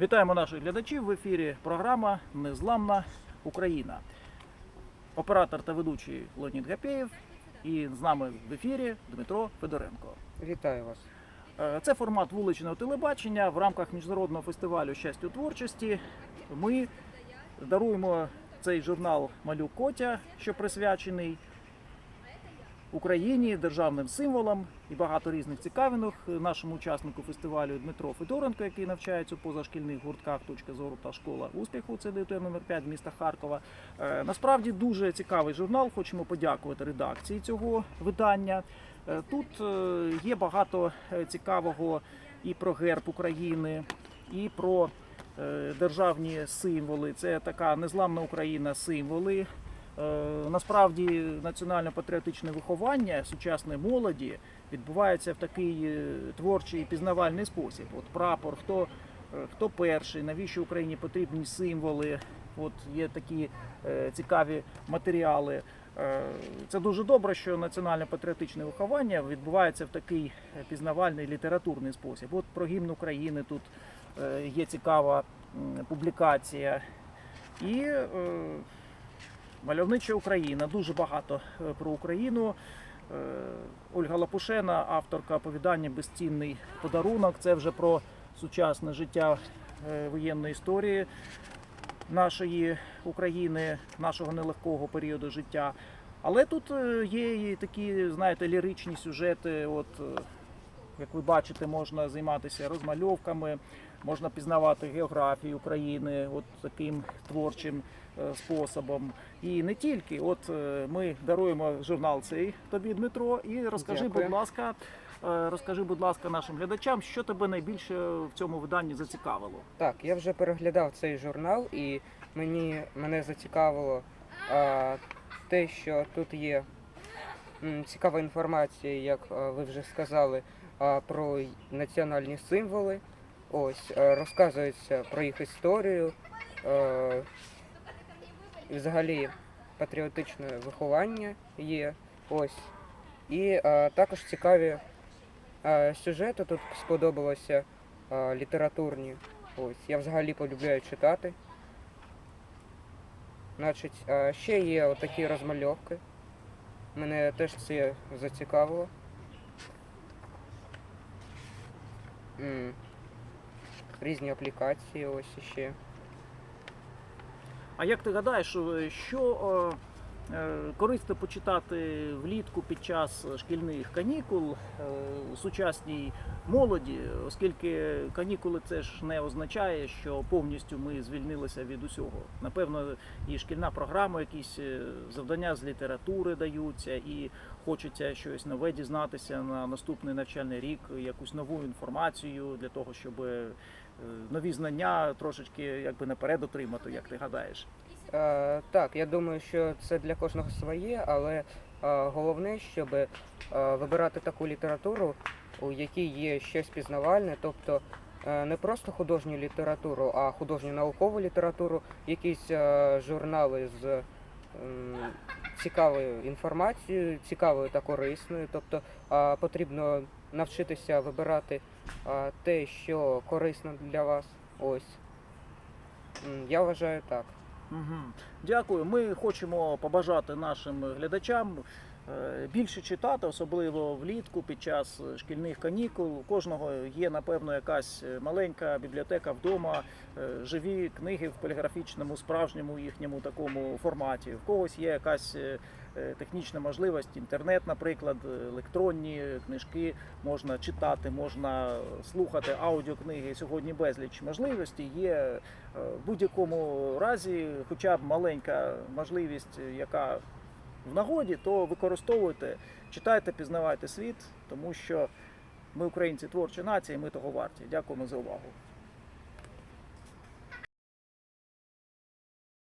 Вітаємо наших глядачів в ефірі. Програма Незламна Україна. Оператор та ведучий Леонід Гапєєв. І з нами в ефірі Дмитро Федоренко. Вітаю вас. Е, Це формат вуличного телебачення в рамках міжнародного фестивалю щастя творчості. Ми даруємо цей журнал Малюк Котя, що присвячений Україні, державним символам і багато різних цікавинок нашому учаснику фестивалю Дмитро Федоренко, який навчається у позашкільних гуртках точка зору та школа успіху. Це ДТ номер 5 міста Харкова. Е, Насправді дуже цікавий журнал. Хочемо подякувати редакції цього видання. Е, Тут е, є багато цікавого і про герб України, і про державні символи. Це така незламна Україна символи. Е, Насправді національно-патріотичне виховання сучасної молоді відбувається в такий е, творчий пізнавальний спосіб. От прапор, хто, е, хто перший, навіщо Україні потрібні символи. От є такі цікаві матеріали. Це дуже добре, що національно-патріотичне виховання відбувається в такий пізнавальний літературний спосіб. От про гімн України тут є цікава публікація. І Мальовнича Україна, дуже багато е, про Україну. Е, Ольга Лапушена, авторка оповідання Безцінний подарунок. Це вже про сучасне життя е, воєнної історії нашої України, нашого нелегкого періоду життя. Але тут є і такі, знаєте, ліричні сюжети. От, як ви бачите, можна займатися розмальовками, можна пізнавати географію України от таким творчим е, способом. І не тільки. От е, ми даруємо журнал цей тобі, Дмитро, і розкажи, Дякую. будь ласка, е, розкажи, будь ласка, нашим глядачам, що тебе найбільше в цьому виданні зацікавило. Так, я вже переглядав цей журнал, і мені мене зацікавило а, те, що тут є цікава інформація, як ви вже сказали, про національні символи. Ось е, розказується про їх історію, е, взагалі патріотичне виховання є. Ось. І е, також цікаві е, сюжети тут сподобалося е, літературні. Ось, я взагалі полюбляю читати. Значить, е, ще є отакі розмальовки. Мене теж це зацікавило. Різні аплікації ось іще. А як ти гадаєш, що е, корисно почитати влітку під час шкільних канікул е, сучасній молоді, оскільки канікули це ж не означає, що повністю ми звільнилися від усього. Напевно, і шкільна програма, якісь е, завдання з літератури даються, і хочеться щось нове дізнатися на наступний навчальний рік, якусь нову інформацію для того, щоб е, нові знання трошечки якби наперед отримати, як ти гадаєш. Е, так, я думаю, що це для кожного своє, але е, головне, щоб е, вибирати таку літературу, у якій є щось пізнавальне, тобто е, не просто художню літературу, а художню наукову літературу, якісь е, журнали з м, цікавою інформацією, цікавою та корисною. Тобто е, потрібно навчитися вибирати а, те, що корисно для вас. Ось. Я вважаю так. Угу. Дякую. Ми хочемо побажати нашим глядачам е, більше читати, особливо влітку під час шкільних канікул. У кожного є, напевно, якась маленька бібліотека вдома, е, живі книги в поліграфічному, справжньому їхньому такому форматі. В когось є якась е, е, технічна можливість, інтернет, наприклад, електронні книжки можна читати, можна слухати аудіокниги. Сьогодні безліч можливостей є е, в будь-якому разі, хоча б маленька можливість, яка в нагоді, то використовуйте, читайте, пізнавайте світ, тому що ми українці творча нація, і ми того варті. Дякуємо за увагу.